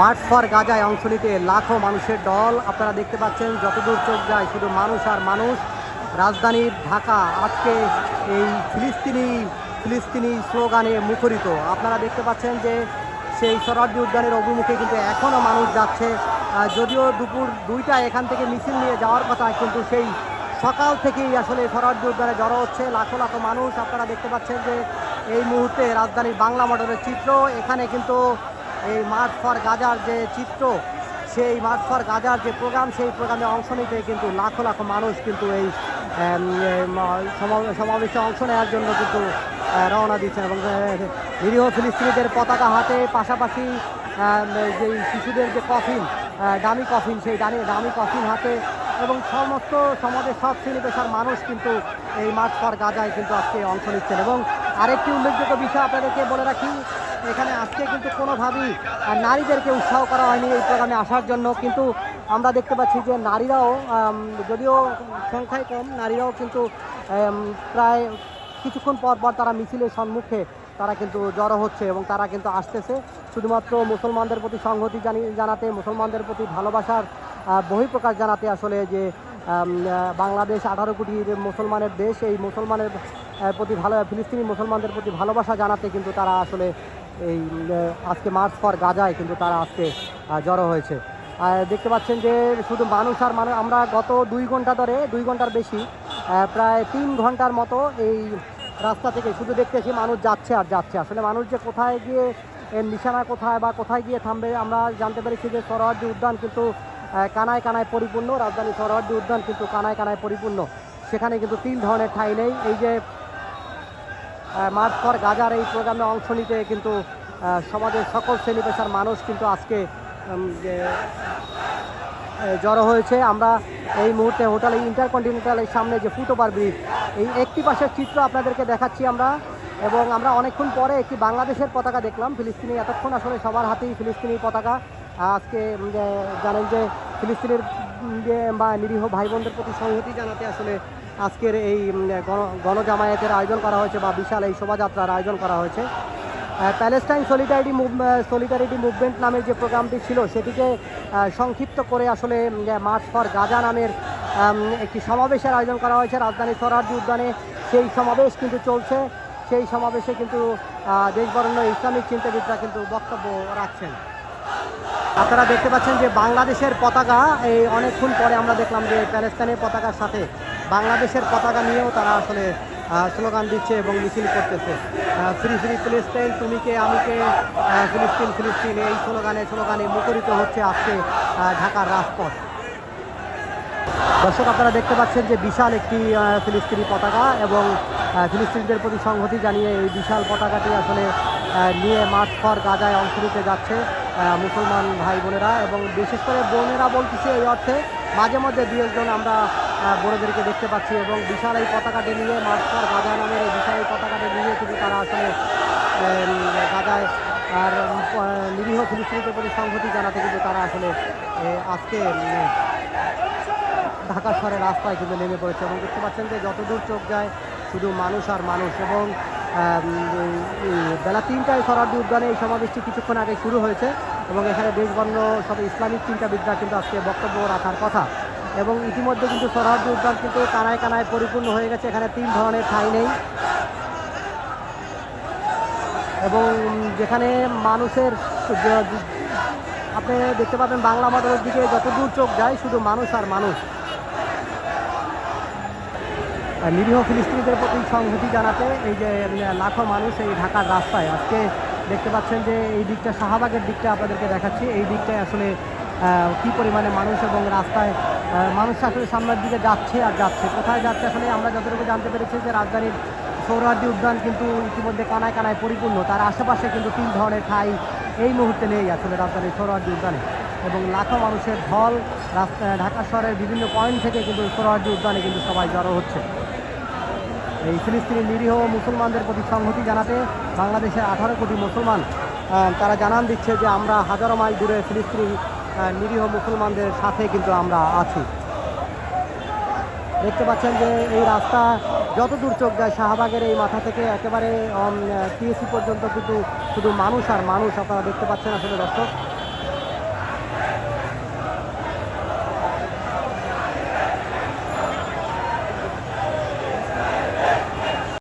March for গাজায় অংশ নিতে লাখো মানুষের দল। আপনারা দেখতে পাচ্ছেন, যতদূর চোখ যায় শুধু মানুষ আর মানুষ। রাজধানীর ঢাকা, আজকে এই ফিলিস্তিনি ফিলিস্তিনি স্লোগানে মুখরিত। আপনারা দেখতে পাচ্ছেন যে সেই সরার্দি উদ্যানের অভিমুখে কিন্তু এখনও মানুষ যাচ্ছে। যদিও দুপুর দুইটা এখান থেকে মিছিল নিয়ে যাওয়ার কথা, কিন্তু সেই সকাল থেকেই আসলে সরার্দি উদ্যানে জড়ো হচ্ছে লাখো লাখো মানুষ। আপনারা দেখতে পাচ্ছেন যে এই মুহূর্তে রাজধানীর বাংলা মোটরের চিত্র। এখানে কিন্তু এই মার্চ ফর গাজার যে চিত্র, সেই মার্চ ফর গাজার যে প্রোগ্রাম, সেই প্রোগ্রামে অংশ নিতে কিন্তু লাখো লাখো মানুষ কিন্তু এই সমাবেশে অংশ নেওয়ার জন্য কিন্তু রওনা দিচ্ছেন এবং নিরীহ ফিলিস্তিনিদের পতাকা হাতে পাশাপাশি যে শিশুদের যে কফিন দামি কফিন, সেই দামি দামি কফিন হাতে এবং সমস্ত সমাজের সব শ্রেণি পেশার মানুষ কিন্তু এই মার্চ ফর গাজায় কিন্তু আজকে অংশ নিচ্ছেন। এবং আরেকটি উল্লেখযোগ্য বিষয় আপনাদেরকে বলে রাখি এখানে আজকে কিন্তু কোনোভাবেই নারীদেরকে উৎসাহ করা হয়নি এই প্রোগ্রামে আসার জন্য। কিন্তু আমরা দেখতে পাচ্ছি যে নারীরাও যদিও সংখ্যায় কম, নারীরাও কিন্তু প্রায় কিছুক্ষণ পর পর তারা মিছিলের সম্মুখে তারা কিন্তু জড়ো হচ্ছে এবং তারা কিন্তু আসতেছে। শুধুমাত্র মুসলমানদের প্রতি সংহতি জানি, জানাতে, মুসলমানদের প্রতি ভালোবাসার বহিঃপ্রকাশ জানাতে আসলে যে বাংলাদেশ আঠারো কোটি মুসলমানের দেশ, এই মুসলমানের প্রতি ভালো, ফিলিস্তিনি মুসলমানদের প্রতি ভালোবাসা জানাতে কিন্তু তারা আসলে এই আজকে মার্চ ফর গাজায় কিন্তু তারা আজকে জড়ো হয়েছে। দেখতে পাচ্ছেন যে শুধু মানুষ আর মানুষ আমরা গত দুই ঘণ্টা ধরে, দুই ঘণ্টার বেশি প্রায় তিন ঘণ্টার মতো এই রাস্তা থেকে শুধু দেখতেছি মানুষ যাচ্ছে আর যাচ্ছে। আসলে মানুষ যে কোথায় গিয়ে নিশানা কোথায় বা কোথায় গিয়ে থামবে, আমরা জানতে পেরেছি যে সরোয়ার্দি উদ্যান কিন্তু কানায় কানায় পরিপূর্ণ। রাজধানী সরোয়ার্দি উদ্যান কিন্তু কানায় কানায় পরিপূর্ণ। সেখানে কিন্তু তিন ধরনের ঠাই নেই। এই যে মার্চ ফর গাজার এই প্রোগ্রামে অংশ নিতে কিন্তু সমাজের সকল শ্রেণি পেশার মানুষ কিন্তু আজকে জড়ো হয়েছে। আমরা এই মুহূর্তে হোটেল ইন্টারকন্টিনেন্টালের সামনে যে ফুটওভার ব্রিজ, এই একটি পাশের চিত্র আপনাদেরকে দেখাচ্ছি আমরা। এবং আমরা অনেকক্ষণ পরে একটি বাংলাদেশের পতাকা দেখলাম। ফিলিস্তিনি এতক্ষণ আসলে সবার হাতেই ফিলিস্তিনি পতাকা। আজকে জানেন যে, ফিলিস্তিনের বা নিরীহ ভাই বোনদের প্রতি সংহতি জানাতে আসলে আজকের এই গণ- গণজামায়াতের আয়োজন করা হয়েছে বা বিশাল এই শোভাযাত্রার আয়োজন করা হয়েছে। প্যালেস্টাইন সলিডারিটি সলিডারিটি মুভমেন্ট নামের যে প্রোগ্রামটি ছিল সেটিকে সংক্ষিপ্ত করে আসলে মার্চ ফর গাজা নামের একটি সমাবেশের আয়োজন করা হয়েছে রাজধানী সরার্দি উদ্যানে। সেই সমাবেশ কিন্তু চলছে। সেই সমাবেশে কিন্তু দেশবরণ্য ইসলামিক চিন্তাবিদরা কিন্তু বক্তব্য রাখছেন। আপনারা দেখতে পাচ্ছেন যে বাংলাদেশের পতাকা, এই অনেকক্ষণ পরে আমরা দেখলাম যে প্যালেস্তানের পতাকার সাথে বাংলাদেশের পতাকা নিয়েও তারা আসলে স্লোগান দিচ্ছে এবং মিছিল করতেছে। ফ্রি ফ্রি ফিলিস্তিন, তুমি কে, আমি কে ফিলিস্তিন ফিলিস্তিন, এই স্লোগানে স্লোগানে মুখরিত হচ্ছে আজকে ঢাকার রাজপথ। দর্শক, আপনারা দেখতে পাচ্ছেন যে বিশাল একটি ফিলিস্তিনি পতাকা এবং ফিলিস্তিনিদের প্রতি সংহতি জানিয়ে এই বিশাল পতাকাটি আসলে নিয়ে মার্চ ফর গাজায় অংশ নিতে যাচ্ছে মুসলমান ভাই বোনেরা এবং বিশেষ করে বোনেরা বলতেছে এই অর্থে, মাঝে মধ্যে দু একজন আমরা আহ, বোনেদেরকে দেখতে পাচ্ছি এবং বিশাল এই পতাকাটি নিয়ে ফর গাজা নামের এই বিশাল এই পতাকাটি নিয়ে কিন্তু তারা আসলে গাজায় আর নিরীহ ফিলিস্তিনিদের প্রতি সংহতি জানাতে কিন্তু তারা আসলে আজকে ঢাকা শহরের রাস্তায় কিন্তু নেমে পড়েছে এবং দেখতে পাচ্ছেন যে যতদূর চোখ যায় শুধু মানুষ আর মানুষ এবং বেলা তিনটায় সরার্দি উদ্যানে এই সমাবেশটি কিছুক্ষণ আগে শুরু হয়েছে এবং এখানে দেশবর্ণ সব ইসলামিক চিন্তাবিদরা কিন্তু আজকে বক্তব্য রাখার কথা। এবং ইতিমধ্যে কিন্তু সরহদ্দি উদ্যান কিন্তু কানায় কানায় পরিপূর্ণ হয়ে গেছে। এখানে তিন ধরনের ঠাঁই নেই। এবং যেখানে মানুষের আপনি দেখতে পাবেন বাংলা মাদলের দিকে যতদূর চোখ যায়, শুধু মানুষ আর মানুষ। নিরীহ ফিলিস্তিনিদের প্রতি সংহতি জানাতে এই যে লাখো মানুষ এই ঢাকার রাস্তায়। আজকে দেখতে পাচ্ছেন যে, এই দিকটা শাহবাগের দিকটা আপনাদেরকে দেখাচ্ছি। এই দিকটায় আসলে কি পরিমাণে মানুষ এবং রাস্তায় মানুষ আসলে সামনের দিকে যাচ্ছে আর যাচ্ছে। কোথায় যাচ্ছে আসলে আমরা যতটুকু জানতে পেরেছি যে রাজধানীর সৌরার্দি উদ্যান কিন্তু ইতিমধ্যে কানায় কানায় পরিপূর্ণ। তার আশেপাশে কিন্তু তিন ধরনের ঠাই এই মুহূর্তে নেই আসলে রাজধানীর সৌরার্দি উদ্যানে। এবং লাখো মানুষের ঢল রাস্তা, ঢাকা শহরের বিভিন্ন পয়েন্ট থেকে কিন্তু সৌরার্দি উদ্যানে কিন্তু সবাই জড়ো হচ্ছে। এই ফিলিস্তিনি নিরীহ মুসলমানদের প্রতি সংহতি জানাতে বাংলাদেশের আঠারো কোটি মুসলমান তারা জানান দিচ্ছে যে আমরা হাজারো মাইল দূরে ফিলিস্তিনি হ্যাঁ, নিরীহ মুসলমানদের সাথে কিন্তু আমরা আছি। দেখতে পাচ্ছেন যে এই রাস্তা যত দূর চোখ যায়, শাহবাগের এই মাথা থেকে একেবারে টিএসি পর্যন্ত কিন্তু শুধু মানুষ আর মানুষ আপনারা দেখতে পাচ্ছেন আসলে দর্শক।